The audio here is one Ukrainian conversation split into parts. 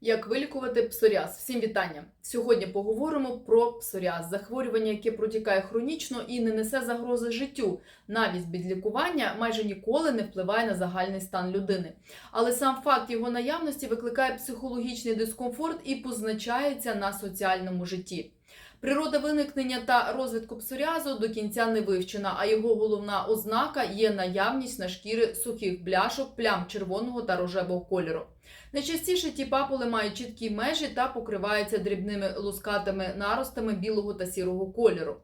Як вилікувати псоріаз? Всім вітання! Сьогодні поговоримо про псоріаз, захворювання, яке протікає хронічно і не несе загрози життю. Навіть без лікування майже ніколи не впливає на загальний стан людини. Але сам факт його наявності викликає психологічний дискомфорт і позначається на соціальному житті. Природа виникнення та розвитку псоріазу до кінця не вивчена, а його головна ознака є наявність на шкіри сухих бляшок, плям червоного та рожевого кольору. Найчастіше ті папули мають чіткі межі та покриваються дрібними лускатими наростами білого та сірого кольору.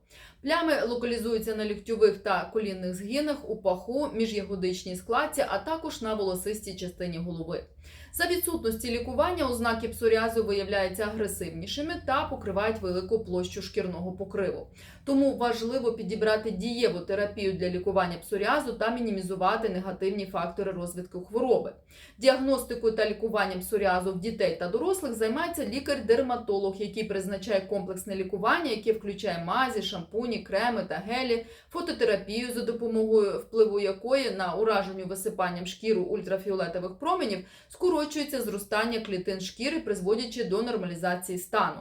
Плями локалізуються на ліктьових та колінних згинах, у паху, міжягодичній складці, а також на волосистій частині голови. За відсутності лікування ознаки псоріазу виявляються агресивнішими та покривають велику площу шкірного покриву. Тому важливо підібрати дієву терапію для лікування псоріазу та мінімізувати негативні фактори розвитку хвороби. Діагностикою та лікуванням псоріазу в дітей та дорослих займається лікар-дерматолог, який призначає комплексне лікування, яке включає мазі, шампуні, креми та гелі, фототерапію, за допомогою впливу якої на ураженню висипанням шкіру ультрафіолетових променів скорочується зростання клітин шкіри, призводячи до нормалізації стану.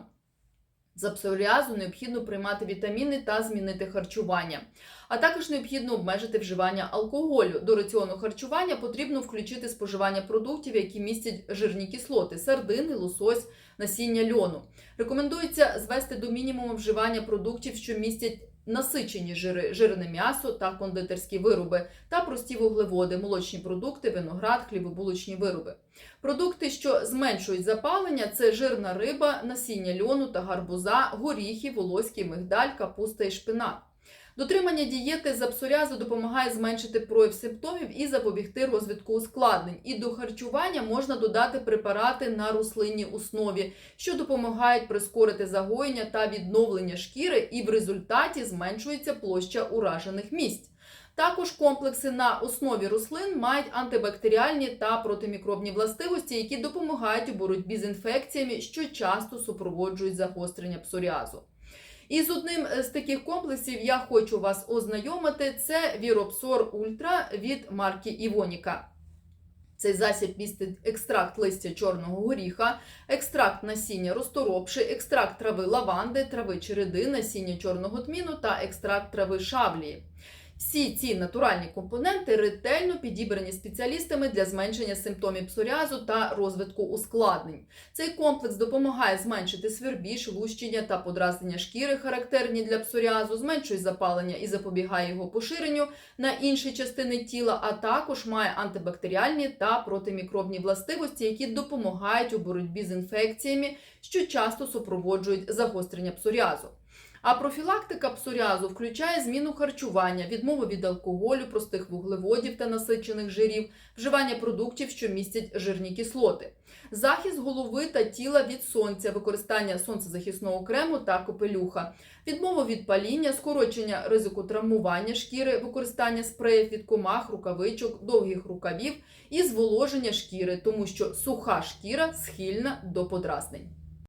За псоріазу необхідно приймати вітаміни та змінити харчування. А також необхідно обмежити вживання алкоголю. До раціону харчування потрібно включити споживання продуктів, які містять жирні кислоти, сардини, лосось, насіння льону. Рекомендується звести до мінімуму вживання продуктів, що містять насичені жири, жирне м'ясо та кондитерські вироби, та прості вуглеводи, молочні продукти, виноград, хлібобулочні вироби. Продукти, що зменшують запалення, це жирна риба, насіння льону та гарбуза, горіхи, волоський мигдаль, капуста і шпинат. Дотримання дієти за псоріазу допомагає зменшити прояв симптомів і запобігти розвитку ускладнень. І до харчування можна додати препарати на рослинній основі, що допомагають прискорити загоєння та відновлення шкіри, і в результаті зменшується площа уражених місць. Також комплекси на основі рослин мають антибактеріальні та протимікробні властивості, які допомагають у боротьбі з інфекціями, що часто супроводжують загострення псоріазу. І з одним з таких комплексів я хочу вас ознайомити: це Віропсор Ультра від марки Івоніка. Цей засіб містить екстракт листя чорного горіха, екстракт насіння розторопши, екстракт трави лаванди, трави череди, насіння чорного тміну та екстракт трави шавлії. Всі ці натуральні компоненти ретельно підібрані спеціалістами для зменшення симптомів псоріазу та розвитку ускладнень. Цей комплекс допомагає зменшити свербіж, лущення та подразнення шкіри, характерні для псоріазу, зменшує запалення і запобігає його поширенню на інші частини тіла, а також має антибактеріальні та протимікробні властивості, які допомагають у боротьбі з інфекціями, що часто супроводжують загострення псоріазу. А профілактика псоріазу включає зміну харчування, відмову від алкоголю, простих вуглеводів та насичених жирів, вживання продуктів, що містять жирні кислоти, захист голови та тіла від сонця, використання сонцезахисного крему та капелюха, відмова від паління, скорочення ризику травмування шкіри, використання спреїв від комах, рукавичок, довгих рукавів і зволоження шкіри, тому що суха шкіра схильна до подразнень.